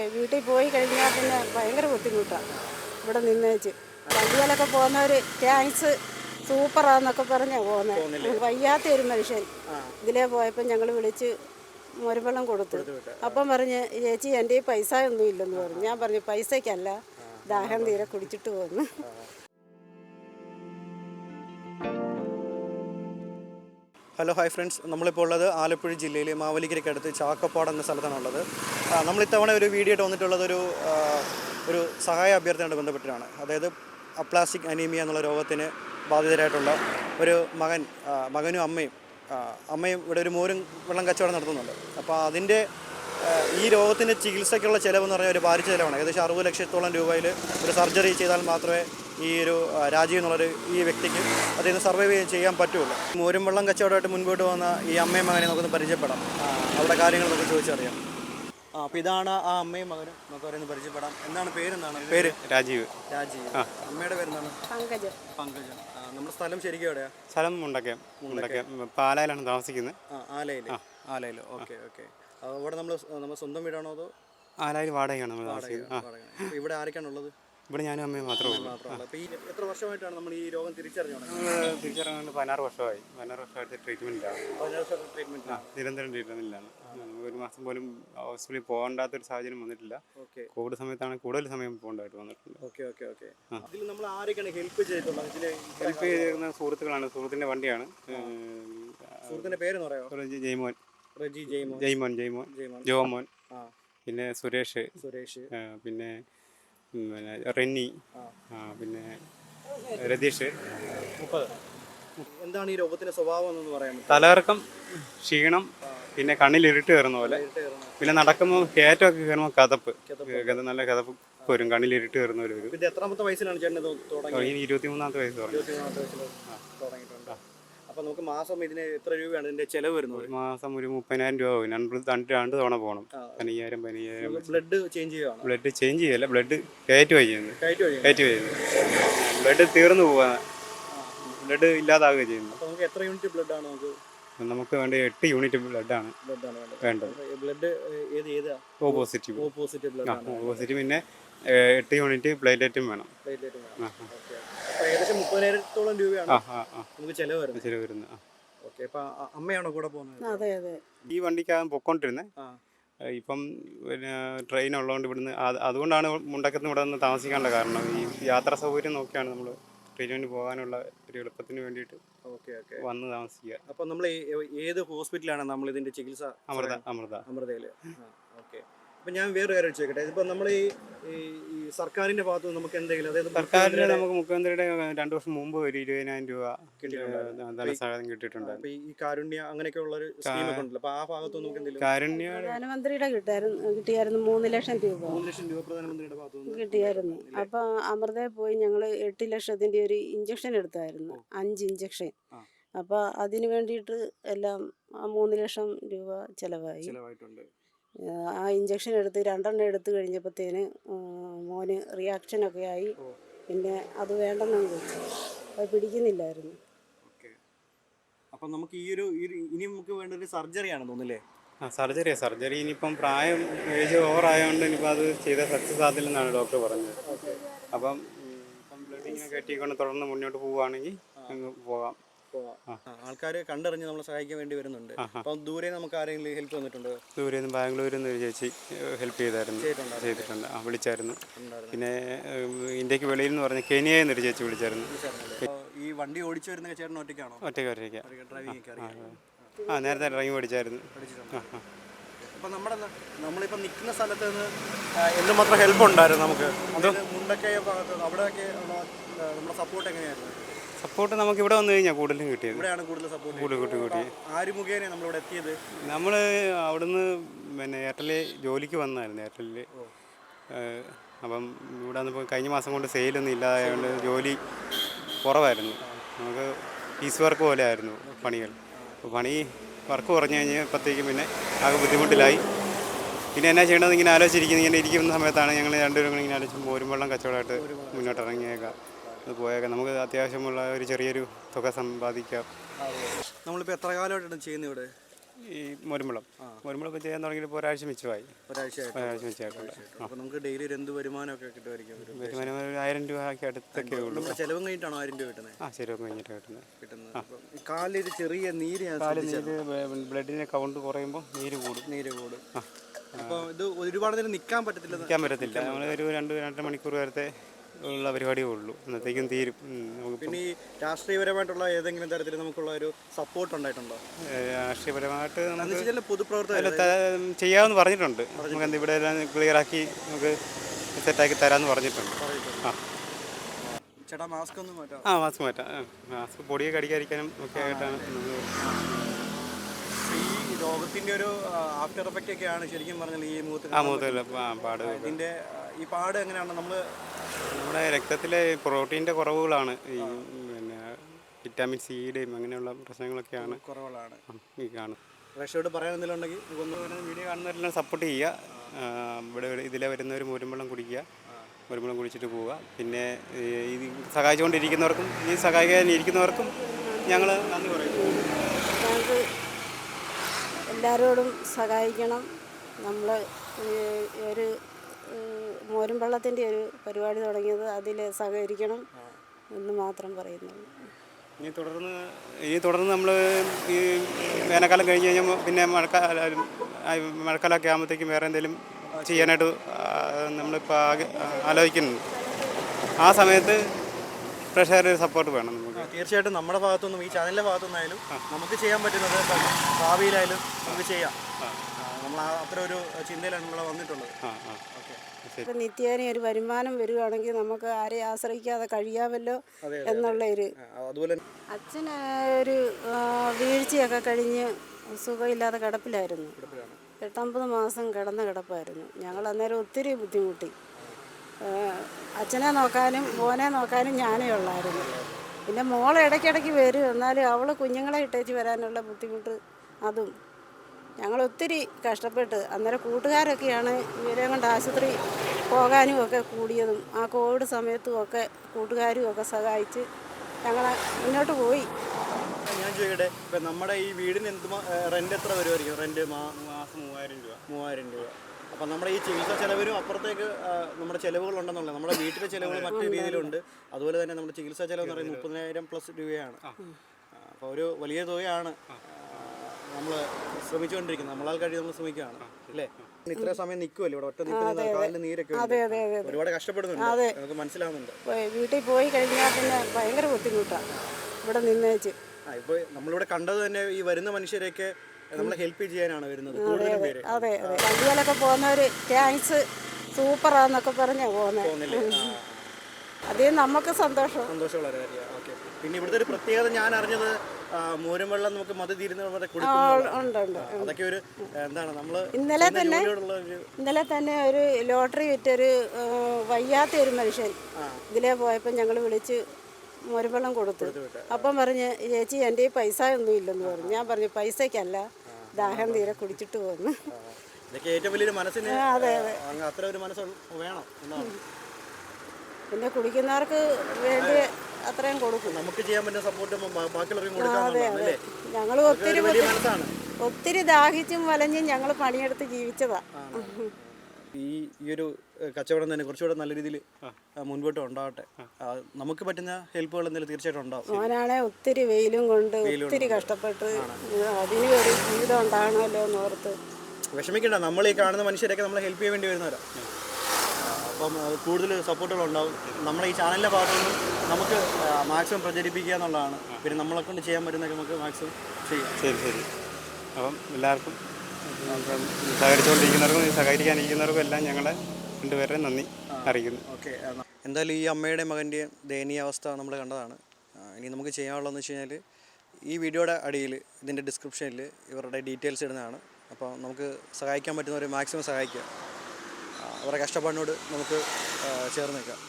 വീട്ടിൽ പോയി കഴിഞ്ഞാൽ പിന്നെ ഭയങ്കര ബുദ്ധിമുട്ടാണ് ഇവിടെ നിന്നേച്ച് വണ്ടിയിലൊക്കെ പോകുന്നവർ താങ്ക്സ് സൂപ്പറാന്നൊക്കെ പറഞ്ഞാ പോകുന്നത് വയ്യാത്ത ഒരു മനുഷ്യൻ ഇതിലേ പോയപ്പോൾ ഞങ്ങൾ വിളിച്ച് മുരവെള്ളം കൊടുത്തു. അപ്പം പറഞ്ഞ് ചേച്ചി എന്റെ പൈസ ഒന്നും ഇല്ലെന്ന് പറഞ്ഞു. ഞാൻ പറഞ്ഞു പൈസയ്ക്കല്ല. ദാഹം തീരെ കുടിച്ചിട്ട് പോന്നു. Hello hi friends. നമ്മളിപ്പോൾ ഉള്ളത് ആലപ്പുഴ ജില്ലയിലെ മാവലിക്കരയ്ക്കടുത്ത് ചാക്കപ്പാട് എന്ന സ്ഥലത്താണുള്ളത്. നമ്മൾ ഇത്തവണ ഒരു വീഡിയോ ആയിട്ട് വന്നിട്ടുള്ളത് ഒരു ഒരു സഹായ അഭ്യർത്ഥനയോട് ബന്ധപ്പെട്ടിട്ടാണ്. അതായത് അപ്ലാസ്റ്റിക് അനീമിയ എന്നുള്ള രോഗത്തിന് ബാധിതരായിട്ടുള്ള ഒരു മകൻ മകനും അമ്മയും അമ്മയും ഇവിടെ ഒരു മോരും വെള്ളം കച്ചവടം നടത്തുന്നുണ്ട്. അപ്പോൾ അതിന്റെ ഈ രോഗത്തിന്റെ ചികിത്സയ്ക്കുള്ള ചിലവെന്ന് പറഞ്ഞാൽ ഒരു ഭാരിച്ച ചിലവാണ്. ഏകദേശം അറുപത് ലക്ഷത്തോളം രൂപയിൽ ഒരു സർജറി ചെയ്താൽ മാത്രമേ ഈ ഒരു രാജീവ് എന്നുള്ളൊരു ഈ വ്യക്തിക്ക് അതിൽ നിന്ന് സർവൈവ് ചെയ്യാൻ പറ്റുള്ളൂ മോരും വെള്ളം കച്ചവടമായിട്ട് മുൻപോട്ട് വന്ന ഈ അമ്മയും മകനെ നമുക്കൊന്ന് പരിചയപ്പെടാം. അവരുടെ അവിടെ കാര്യങ്ങൾ നമുക്ക് ചോദിച്ചറിയാം. ആ അപ്പോൾ ഇതാണ് ആ അമ്മയും മകനും നമുക്ക് അവരെ ഒന്ന് പരിചയപ്പെടാം. എന്താണ് പേരെന്താണ്? പേര് രാജീവ്. രാജീവ്. അമ്മയുടെ പേരെന്താണ്? പങ്കജ്. പങ്കജ്. നമ്മുടെ സ്ഥലം ശരിക്കും എവിടെയാ? സ്ഥലം മുണ്ടക്കയം. മുണ്ടക്കയം. പാലായിലാണ് താമസിക്കുന്നത്. ആ ആലയിൽ ആലയിൽ ഓക്കെ ഓക്കെ. അവിടെ നമ്മൾ നമ്മുടെ സ്വന്തം വീടാണോ അതോ ആലായിൽ വാടകയാണ് നമ്മൾ താമസിക്കുന്നത്. ഇവിടെ ആരൊക്കെയാണുള്ളത്? ഇവിടെ ഞാനും അമ്മയും മാത്രമേ ഉള്ളൂ. എത്ര വർഷമായിട്ടാണ് നമ്മൾ ഈ രോഗം തിരിച്ചറിഞ്ഞത് തിരിച്ചറിഞ്ഞുകൊണ്ട് പതിനാറ് വർഷമായി. പതിനാറ് വർഷമായിട്ട് ട്രീറ്റ്മെന്റിലാണ് പതിനാറ് വർഷം ട്രീറ്റ്മെന്റ് നിരന്തരം ട്രീറ്റ്മെന്റിലാണ് ഒരു മാസം പോലും ഹോസ്പിറ്റലിൽ പോകേണ്ടാത്ത ഒരു സാഹചര്യം വന്നിട്ടില്ല. കോവിഡ് സമയത്താണ് കൂടുതൽ സമയം പോകേണ്ടതായിട്ട് വന്നിട്ടുണ്ട് ഓക്കെ ഓക്കെ ഓക്കെ. ഇതിൽ നമ്മൾ ആരൊക്കെയാണ് ഹെൽപ്പ് ചെയ്തിട്ടുള്ളത്? ഇതിൽ ഹെൽപ്പ് ചെയ്തിരുന്ന സുഹൃത്തുക്കളാണ്. സുഹൃത്തിന്റെ വണ്ടിയാണ്. പേരെന്ന് പറയാമോ ജയ്മോൻ. റജി ജയ്മോൻ. ജയ്മോൻ ജയ്മോൻ. ജോമോൻ. പിന്നെ സുരേഷ്. സുരേഷ്. പിന്നെ പിന്നെ റെന്നി. ആ. പിന്നെ രതീഷ്. മുപ്പത്. എന്താണ് ഈ രോഗത്തിന്റെ സ്വഭാവം എന്നൊന്ന് പറയാൻ തലകറക്കം ക്ഷീണം പിന്നെ കണ്ണിൽ ഇരുട്ട് കയറുന്ന പോലെ. പിന്നെ നടക്കുമ്പോൾ കയറ്റമൊക്കെ കയറുമ്പോൾ കഥപ്പ് കഥ നല്ല കഥപ്പ് വരും. കണ്ണിൽ ഇരുട്ട് കയറുന്ന ഇത് എത്രാമത്തെ വയസ്സിലാണ് ചേട്ടൻ ഇരുപത്തിമൂന്നാമത്തെ വയസ്സ് പറഞ്ഞു അപ്പൊ നമുക്ക് മാസം ഇതിന് എത്ര രൂപയാണ് ഇതിന്റെ ചെലവ് വരുന്നത്? ഒരു മാസം ഒരു മുപ്പതിനായിരം രൂപ പോകും രണ്ട് രണ്ട് രണ്ട് തവണ പോകണം. പതിനയ്യായിരം പതിനയ്യായിരം. ബ്ലഡ് ചേഞ്ച് ചെയ്യുകയാണ് ബ്ലഡ് ചേഞ്ച് ചെയ്യല്ല. ബ്ലഡ് കയറ്റുമായി ചെയ്യുന്നത് കയറ്റി വഴി ചെയ്യുന്നത് ബ്ലഡ് തീർന്നു പോവാ. ബ്ലഡ് ഇല്ലാതാവുക ചെയ്യുന്നത് അപ്പൊ നമുക്ക് എത്ര യൂണിറ്റ് ബ്ലഡ് ആണ് നമുക്ക്? നമുക്ക് വേണ്ട എട്ട് യൂണിറ്റ് ബ്ലഡാണ് ബ്ലഡ് ആണ് വേണ്ടത്. വേണ്ടത്. ബ്ലഡ് ഏത് ഏതാ? O positive O positive blood ആണ്. ഓ പോസിറ്റീവ് പിന്നെ ഏഹ്, എട്ട് യൂണിറ്റ് പ്ലേറ്റ്ലെറ്റും വേണം. പ്ലേറ്റ്ലേറ്റ് വേണം. ഓക്കെ ഏകദേശം മുപ്പതിനായിരത്തോളം രൂപയാണ് നമുക്ക് ചെലവ് വരുന്നത്. ചെലവ് വരുന്നത്. ഓക്കെ അപ്പൊ അമ്മയാണോ കൂടെ പോകുന്നത്? അതെ അതെ. ഈ വണ്ടിക്കാകും പൊക്കോണ്ടിരുന്നത് ഇപ്പം പിന്നെ ട്രെയിൻ ഉള്ളതുകൊണ്ട് ഇവിടുന്ന് അതുകൊണ്ടാണ് മുണ്ടക്കത്തിന് ഇവിടെ നിന്ന് താമസിക്കാനുള്ള കാരണം. ഈ യാത്രാ സൗകര്യം നോക്കിയാണ് നമ്മൾ ട്രെയിനിന് പോകാനുള്ള ഒരു എളുപ്പത്തിന് വേണ്ടിയിട്ട് ഓക്കെ ഓക്കെ. വന്ന് താമസിക്കുക. അപ്പൊ നമ്മൾ ഏത് ഹോസ്പിറ്റലാണ് നമ്മൾ ഇതിന്റെ ചികിത്സ അമൃത അമൃത. അമൃതയിൽ. ഓക്കെ. അപ്പൊ ഞാൻ വേറെ കാര്യം ചോദിക്കട്ടെ? ഇപ്പൊ നമ്മൾ ഈ ഈ- സർക്കാരിന്റെ ഭാഗത്ത് നിന്ന് നമുക്ക് എന്തെങ്കിലും അതായത് സർക്കാരിന് നമുക്ക് മുഖ്യമന്ത്രിയുടെ രണ്ടു വർഷം മുമ്പ് ഒരു ഇരുപതിനായിരം രൂപ ധനസഹായം കിട്ടിയിട്ടുണ്ട്. അപ്പൊ ഈ കാരുണ്യ അങ്ങനെയൊക്കെ ഉള്ള ഒരു സ്കീം ഒക്കെ ഉണ്ടല്ലോ. അപ്പൊ ആ ഭാഗത്ത് നമുക്ക് എന്തെങ്കിലും കാരുണ്യ പ്രധാനമന്ത്രിയുടെ കിട്ടായിരുന്നു കിട്ടിയായിരുന്നു മൂന്ന് ലക്ഷം രൂപ. മൂന്ന് ലക്ഷം രൂപ പ്രധാനമന്ത്രിയുടെ ഭാഗത്ത് നിന്ന് കിട്ടിയായിരുന്നു. അപ്പൊ അമൃതയിൽ പോയി ഞങ്ങൾ എട്ട് ലക്ഷത്തിന്റെ ഒരു ഇഞ്ചക്ഷൻ എടുത്തായിരുന്നു. അഞ്ച് ഇഞ്ചക്ഷൻ അപ്പൊ അപ്പോൾ അതിന് വേണ്ടിയിട്ട് എല്ലാം ആ മൂന്ന് ലക്ഷം രൂപ ചെലവായി. ചിലവായിട്ടുണ്ട്. ആ ഇഞ്ചക്ഷൻ എടുത്ത് രണ്ടെണ്ണം എടുത്തു കഴിഞ്ഞപ്പോഴത്തേന് മോന് റിയാക്ഷനൊക്കെ ആയി. പിന്നെ അത് വേണ്ടെന്നാണ് വെച്ചു. അത് പിടിക്കുന്നില്ലായിരുന്നു. അപ്പം നമുക്ക് ഈ ഒരു ഇനി നമുക്ക് വേണ്ട ഒരു സർജറിയാണ് തോന്നുന്നില്ലേ? ആ സർജറി സർജറി ഇനിയിപ്പം പ്രായം ഏജ് ഓവർ ആയതുകൊണ്ട് ഇനിയിപ്പോൾ അത് ചെയ്ത സക്സസ് ആകില്ലെന്നാണ് ഡോക്ടർ പറഞ്ഞത്. അപ്പം ഇപ്പം ബ്ലഡ് ഇങ്ങനെ കെട്ടിക്കൊണ്ട് തുടർന്ന് മുന്നോട്ട് പോവുകയാണെങ്കിൽ അങ്ങ് പോകാം. ആൾക്കാർ കണ്ടറിഞ്ഞ് നമ്മളെ സഹായിക്കാൻ വേണ്ടി വരുന്നുണ്ട്. അപ്പം ദൂരെ നമുക്ക് ആരെങ്കിലും ഹെൽപ്പ് വന്നിട്ടുണ്ടോ? ദൂരെ നിന്ന് ബാംഗ്ലൂരിൽ നിന്ന് ഒരു ചേച്ചി ഹെൽപ്പ് ചെയ്തായിരുന്നു. ചെയ്തിട്ടുണ്ട്. ആ വിളിച്ചായിരുന്നു. പിന്നെ ഇന്ത്യയ്ക്ക് വെളിയിൽ നിന്ന് പറഞ്ഞ കെനിയയിൽ നിന്ന് ഒരു ചേച്ചി വിളിച്ചായിരുന്നു. ഈ വണ്ടി ഓടിച്ചു വരുന്ന ചേട്ടൻ ഒറ്റയ്ക്കാണോ? ഒറ്റയ്ക്ക് ഒറ്റയ്ക്ക്. ആ നേരത്തെ ഡ്രൈവിംഗ് പഠിച്ചായിരുന്നു. അപ്പം നമ്മുടെ ന- നമ്മളിപ്പോ നിൽക്കുന്ന സ്ഥലത്ത് നിന്ന് എന്തുമാത്രം ഹെൽപ്പ് ഉണ്ടായിരുന്നു നമുക്ക്? മുണ്ടക്കയ ഭാഗത്ത് അവിടെയൊക്കെ നമ്മുടെ സപ്പോർട്ട് എങ്ങനെയായിരുന്നു? സപ്പോർട്ട് നമുക്ക് ഇവിടെ വന്നു കഴിഞ്ഞാൽ കൂടുതലും കിട്ടിയത്. ഇവിടെയാണ് കൂടുതൽ സപ്പോർട്ട് കൂടുതൽ കൂട്ടി കൂട്ടി. ആര് മുഖേന നമ്മളിവിടെ എത്തിയത്? നമ്മൾ അവിടുന്ന് പിന്നെ എയർടെൽ ജോലിക്ക് വന്നായിരുന്നു എയർടെലിൽ അപ്പം ഇവിടെ വന്നപ്പോൾ കഴിഞ്ഞ മാസം കൊണ്ട് സെയിലൊന്നും ഇല്ലാതായതുകൊണ്ട് ജോലി കുറവായിരുന്നു. നമുക്ക് പീസ് വർക്ക് പോലെ ആയിരുന്നു പണികൾ. അപ്പോൾ പണി വർക്ക് കുറഞ്ഞു കഴിഞ്ഞപ്പോഴത്തേക്കും പിന്നെ ആകെ ബുദ്ധിമുട്ടിലായി. പിന്നെ എന്നാ ചെയ്യണമെന്ന് ഇങ്ങനെ ആലോചിച്ചിരിക്കുന്നത് ഇങ്ങനെ ഇരിക്കുന്ന സമയത്താണ് ഞങ്ങൾ രണ്ടുപേരും ഇങ്ങനെ ആലോചിച്ച് പോരും വെള്ളം കച്ചവടമായിട്ട് മുന്നോട്ട് ഇറങ്ങിയേക്കാം പോയേക്കാം. നമുക്ക് അത്യാവശ്യമുള്ള ഒരു ചെറിയൊരു തുക സമ്പാദിക്കാം. നമ്മളിപ്പോൾ എത്ര കാലമായിട്ടാണ് ചെയ്യുന്നത് ഇവിടെ? ഈ മുരുമ്പളം. മുരുമ്പളം ഇപ്പം ചെയ്യാൻ തുടങ്ങിയിട്ട് ഒരാഴ്ച മിച്ചമായി. ഒരാഴ്ച മിച്ചമായിട്ടുണ്ട്. അപ്പോൾ നമുക്ക് ഡെയിലി ഒരു എന്ത് വരുമാനമൊക്കെ കിട്ടുമായിരിക്കും വരുമാനം ഒരു ആയിരം രൂപയ്ക്ക് അടുത്തൊക്കെ ഉള്ളൂ. ചിലവും കഴിഞ്ഞിട്ടാണോ ആയിരം രൂപ കിട്ടുന്നത്? ആ ചിലവും കഴിഞ്ഞിട്ട് കിട്ടുന്നത്. കിട്ടുന്നത്. കാലിൽ ചെറിയ നീര് കാലിൽ കാൽ നീര് ബ്ലഡിന്റെ കൗണ്ട് കുറയുമ്പോൾ നീര് കൂടും. നീര് കൂടും. അപ്പോൾ ഇത് ഒരുപാട് നേരം നിൽക്കാൻ പറ്റത്തില്ല നിൽക്കാൻ പറ്റത്തില്ല. നമ്മൾ ഒരു രണ്ട് രണ്ടര മണിക്കൂർ വരത്തെ ഉള്ള പരിപാടിയേ ഉള്ളൂ. അന്നത്തേക്കും തീരും. നമുക്ക് പിന്നെ ഈ രാഷ്ട്രീയപരമായിട്ടുള്ള ഏതെങ്കിലും തരത്തിൽ നമുക്കുള്ള ഒരു സപ്പോർട്ട് ഉണ്ടായിട്ടുണ്ടോ? രാഷ്ട്രീയപരമായിട്ട് നമുക്ക് പൊതുപ്രവർത്തകർ ചെയ്യാമെന്ന് പറഞ്ഞിട്ടുണ്ട്. നമുക്ക് എന്ത് ഇവിടെ എല്ലാം ക്ലിയർ ആക്കി നമുക്ക് സെറ്റാക്കി തരാമെന്ന് പറഞ്ഞിട്ടുണ്ട്. ആ. ചേട്ടാ മാസ്ക് ഒന്ന് മാറ്റാം. ആ മാസ്ക് മാറ്റാം. മാസ്ക് പൊടിയൊക്കെ കടിക്കാതിരിക്കാനും ഒക്കെ ആയിട്ടാണ് ഈ രോഗത്തിന്റെ ഒരു ആഫ്റ്റർ എഫക്റ്റ് ഒക്കെയാണ് ശരിക്കും പറഞ്ഞാൽ ഈ മൂത്ത് ആ മൂത്തല്ല പാട് ഇതിന്റെ ഈ പാട് എങ്ങനെയാണ്? നമ്മൾ നമ്മുടെ രക്തത്തിലെ പ്രോട്ടീന്റെ കുറവുകളാണ്. ഈ പിന്നെ വിറ്റാമിൻ സി സിയുടെയും അങ്ങനെയുള്ള പ്രശ്നങ്ങളൊക്കെയാണ് കുറവുകളാണ്. ഈ കാണുന്നത്. പ്രേക്ഷകരോട് പറയാൻ എന്തെങ്കിലും ഉണ്ടെങ്കിൽ ഒന്ന് വീഡിയോ കാണുന്നവരെല്ലാം സപ്പോർട്ട് ചെയ്യുക. ഇവിടെ ഇതിലെ വരുന്നവർ മുരുമ്പെള്ളം കുടിക്കുക. മുരുമ്പെള്ളം കുടിച്ചിട്ട് പോവുക. പിന്നെ ഈ ഇത് സഹായിച്ചുകൊണ്ടിരിക്കുന്നവർക്കും ഈ സഹായിക്കാനിരിക്കുന്നവർക്കും ഞങ്ങൾ നന്ദി പറയുന്നു. എല്ലാവരോടും സഹായിക്കണം. നമ്മൾ ഒരു മോരും വെള്ളത്തിന്റെ ഒരു പരിപാടി തുടങ്ങിയത് അതിൽ സഹകരിക്കണം എന്ന് മാത്രം പറയുന്നുള്ളൂ. ഇനി തുടർന്ന് ഇനി തുടർന്ന് നമ്മൾ ഈ വേനൽക്കാലം കഴിഞ്ഞ് കഴിഞ്ഞാൽ പിന്നെ മഴക്കാലം മഴക്കാലമൊക്കെ ആകുമ്പോഴത്തേക്കും വേറെ എന്തെങ്കിലും ചെയ്യാനായിട്ട് നമ്മളിപ്പോൾ ആകെ ആലോചിക്കുന്നുണ്ട്. ആ സമയത്ത് പ്രഷർ സപ്പോർട്ട് വേണം നമുക്ക്. തീർച്ചയായിട്ടും നമ്മുടെ ഭാഗത്തുനിന്നും ഈ ചാനലിന്റെ ഭാഗത്തുനിന്നായാലും നമുക്ക് ചെയ്യാൻ പറ്റുന്നത് ഭാവിയിലായാലും നമുക്ക് ചെയ്യാം. നമ്മൾ അത്ര ഒരു ചിന്തയിലാണ് നമ്മൾ വന്നിട്ടുള്ളത്. നിത്യേന ഒരു വരുമാനം വരികയാണെങ്കിൽ നമുക്ക് ആരെ ആശ്രയിക്കാതെ കഴിയാമല്ലോ എന്നുള്ള ഒരു അതുപോലെ അച്ഛന് ഒരു വീഴ്ചയൊക്കെ കഴിഞ്ഞ് സുഖമില്ലാതെ കിടപ്പിലായിരുന്നു. എട്ടൊമ്പത് മാസം കിടന്ന കിടപ്പായിരുന്നു. ഞങ്ങൾ അന്നേരം ഒത്തിരി ബുദ്ധിമുട്ടി. അച്ഛനെ നോക്കാനും മോനെ നോക്കാനും ഞാനേ ഉള്ളായിരുന്നു. പിന്നെ മോൾ ഇടയ്ക്കിടയ്ക്ക് വരും. എന്നാലും അവൾ കുഞ്ഞുങ്ങളെ ഇട്ടേച്ച് വരാനുള്ള ബുദ്ധിമുട്ട് അതും. ഞങ്ങൾ ഒത്തിരി കഷ്ടപ്പെട്ട് അന്നേരം കൂട്ടുകാരൊക്കെയാണ് ഇവരെ കൊണ്ട് ആശുപത്രി പോകാനും ഒക്കെ കൂടിയതും ആ കോവിഡ് സമയത്തും ഒക്കെ കൂട്ടുകാരും ഒക്കെ സഹായിച്ച് ഞങ്ങൾ മുന്നോട്ട് പോയി. ഞാൻ ചോദിക്കട്ടെ ഇപ്പം നമ്മുടെ ഈ വീടിന് എന്ത് റെന്റ് എത്ര വരുമായിരിക്കും റെന്റ് മാസം മൂവായിരം രൂപ മൂവായിരം രൂപ. അപ്പം നമ്മുടെ ഈ ചികിത്സ ചെലവിനും അപ്പുറത്തേക്ക് നമ്മുടെ ചിലവുകൾ ഉണ്ടെന്നുള്ളത് നമ്മുടെ വീട്ടിലെ ചിലവുകൾ മറ്റു രീതിയിലുണ്ട്. അതുപോലെ തന്നെ നമ്മുടെ ചികിത്സാ ചിലവ് എന്ന് പറയുന്നത് മുപ്പതിനായിരം പ്ലസ് രൂപയാണ്. അപ്പോൾ ഒരു വലിയ തുകയാണ്. നമ്മൾ ശ്രമിച്ചുകൊണ്ടിരിക്കുന്നത് നമ്മളാൽ കഴിയും നമ്മൾ ശ്രമിക്കുകയാണ്. അല്ലേ? ഇത്ര സമയം നിൽക്കുമല്ലോ ഇവിടെ? ഒറ്റ നിൽക്കുന്ന കാലിൽ നീരൊക്കെ ഉണ്ട്. ഒരുപാട് കഷ്ടപ്പെടുന്നുണ്ട്. നമുക്ക് മനസ്സിലാവുന്നുണ്ട്. പോയി- വീട്ടിൽ പോയി കഴിഞ്ഞാൽ പിന്നെ ഭയങ്കര ബുദ്ധിമുട്ടാണ് ഇവിടെ നിന്നേച്ച്. ആ ഇപ്പോൾ നമ്മളിവിടെ കണ്ടത് തന്നെ ഈ വരുന്ന മനുഷ്യരെയൊക്കെ നമ്മളെ ഹെൽപ്പ് ചെയ്യാനാണ് വരുന്നത് കൂടുതലും പേര്. അതെ അതെ. വണ്ടിയിലൊക്കെ പോകുന്നവർ താങ്ക്സ് സൂപ്പറാന്നൊക്കെ പറഞ്ഞാ പോകുന്നത് തോന്നില്ലേ അതേ നമുക്ക് സന്തോഷം. സന്തോഷമുള്ള ഒരു കാര്യമാണ്. ഓക്കെ. പിന്നെ ഇവിടുത്തെ ഒരു പ്രത്യേകത ഞാൻ അറിഞ്ഞത് മോരും വെള്ളം നമുക്ക് മതി തീരുന്നവരെ അതൊക്കെ ഒരു എന്താണ് നമ്മൾ ഇന്നലെ തന്നെ ഒരു ഇന്നലെ തന്നെ ഒരു ലോട്ടറി വിറ്റൊരു വയ്യാത്ത ഒരു മനുഷ്യൻ ഇതിലേ പോയപ്പോൾ ഞങ്ങൾ വിളിച്ച് മുരവെള്ളം കൊടുത്തു. അപ്പം പറഞ്ഞ് ചേച്ചി എന്റെ ഈ പൈസ ഒന്നും ഇല്ലെന്ന് പറഞ്ഞു. ഞാൻ പറഞ്ഞു പൈസക്കല്ല ദാഹം തീരെ കുടിച്ചിട്ട് പോന്നു. ഏറ്റവും വലിയൊരു മനസ്സിന് അങ്ങ് അത്ര ഒരു മനസ്സ് വേണം പിന്നെ കുടിക്കുന്നവർക്ക് വേണ്ടി അത്രയും കൊടുക്കും. നമുക്ക് ചെയ്യാൻ പറ്റുന്ന സപ്പോർട്ട് ബാക്കിയുള്ളവർക്കും കൊടുക്കാന്നുള്ളതാണ് അല്ലേ? ഞങ്ങൾ ഒത്തിരി ഒത്തിരി ദാഹിച്ചും വലഞ്ഞും ഞങ്ങൾ പണിയെടുത്ത് ജീവിച്ചതാ. ഈ ഈ ഒരു കച്ചവടം തന്നെ കുറച്ചുകൂടെ നല്ല രീതിയിൽ മുൻപോട്ട് ഉണ്ടാവട്ടെ. നമുക്ക് പറ്റുന്ന ഹെൽപ്പുകൾ എന്തെങ്കിലും തീർച്ചയായിട്ടും ഉണ്ടാവും. ഞാനാണെ ഒത്തിരി വെയിലും കൊണ്ട് ഒത്തിരി കഷ്ടപ്പെട്ട് അതിന് ഒരു ജീവിതം ഉണ്ടാകണമല്ലോ എന്ന് ഓർത്ത്. വിഷമിക്കണ്ട നമ്മൾ ഈ കാണുന്ന മനുഷ്യരൊക്കെ നമ്മളെ ഹെൽപ്പ് ചെയ്യാൻ വേണ്ടി വരുന്നവരാ. അപ്പം കൂടുതൽ സപ്പോർട്ടുകൾ ഉണ്ടാവും നമ്മുടെ ഈ ചാനലിന്റെ ഭാഗത്തു നിന്നും നമുക്ക് മാക്സിമം പ്രചരിപ്പിക്കുക എന്നുള്ളതാണ്. പിന്നെ നമ്മളെ കൊണ്ട് ചെയ്യാൻ പറ്റുന്നൊക്കെ നമുക്ക് മാക്സിമം ചെയ്യാം. ശരി ശരി. അപ്പം എല്ലാവർക്കും സഹകരിച്ചുകൊണ്ടിരിക്കുന്നവർക്കും സഹകരിക്കാനിരിക്കുന്നവർക്കും എല്ലാം ഞങ്ങളെ രണ്ടുപേരെ നന്ദി അറിയിക്കുന്നു. ഓക്കെ എന്തായാലും ഈ അമ്മയുടെ മകന്റെയും ദയനീയാവസ്ഥ നമ്മൾ കണ്ടതാണ്. ഇനി നമുക്ക് ചെയ്യാനുള്ളതെന്ന് വെച്ച് കഴിഞ്ഞാൽ ഈ വീഡിയോയുടെ അടിയിൽ ഇതിന്റെ ഡിസ്ക്രിപ്ഷനിൽ ഇവരുടെ ഡീറ്റെയിൽസ് ഇടുന്നതാണ്. അപ്പോൾ നമുക്ക് സഹായിക്കാൻ പറ്റുന്നവരെ മാക്സിമം സഹായിക്കുക. അവരുടെ കഷ്ടപ്പാടിനോട് നമുക്ക് ചേർന്ന് നിൽക്കാം.